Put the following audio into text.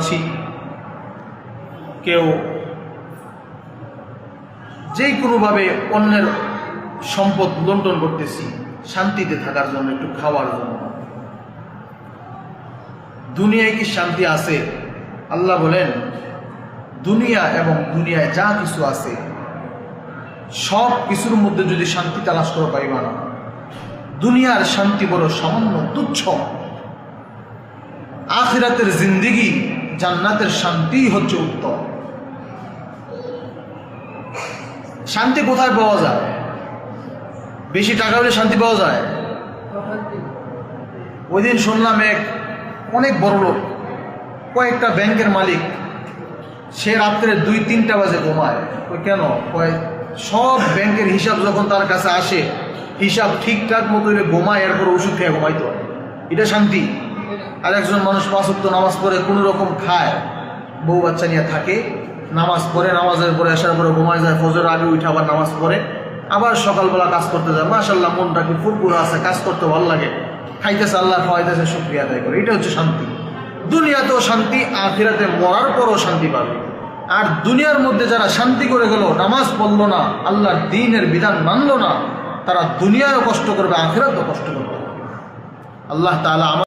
বানাচ্ছি কেউ যে কোনোভাবে অন্যের সম্পদ লুণ্ঠন করতেছি, শান্তিতে থাকার জন্য, একটু খাওয়ার জন্য। দুনিয়ায় কি শান্তি আছে? আল্লাহ বলেন, দুনিয়া এবং দুনিয়ায় যা কিছু আছে, সব কিছুর মধ্যে যদি শান্তি তালাশ করো পাইবা না দুনিয়ার শান্তি বড় সামান্য তুচ্ছ। আখিরাতের জিন্দিগি জান্নাতের শান্তিই হচ্ছে উত্তম। শান্তি কোথায় পাওয়া যায়? বেশি টাকা হলে শান্তি পাওয়া যায়? ওই দিন শুনলাম এক অনেক বড় লোক, কয়েকটা ব্যাংকের মালিক, সে রাত্রে দুই, তিনটা বাজে ঘুমায়। ওই কেন? কয় সব ব্যাংকের হিসাব যখন তার কাছে আসে, হিসাব ঠিকঠাক মতো ঘুমায়, এরপর ওষুধ খেয়ে ঘুমাইতো। এটা শান্তি? আর একজন মানুষ পাঁচক্ত নামাজ পড়ে কোনো রকম খায়, বউ বাচ্চা নিয়ে থাকে, নামাজ পড়ে, নামাজের পরে আসার পরে ঘুমায় যায় ফজর আগে উঠে আবার নামাজ পড়ে, আবার সকালবেলা কাজ করতে যায়। মাসাল্লাহ মনটা কি ফুরফুর আছে, কাজ করতে ভালো লাগে। খাইতেছে আল্লাহ, খাওয়াইতেছে, শুক্রিয়া আদায় করে। এটা হচ্ছে শান্তি। দুনিয়াতেও শান্তি, আখিরাতে মরার পরও শান্তি পাবে। আর দুনিয়ার মধ্যে যারা শান্তি করে গেল, নামাজ পড়ল না, আল্লাহর দিনের বিধান মানলো না, তারা দুনিয়ারও কষ্ট করবে, আখিরাতও কষ্ট করবে। আল্লাহ আমার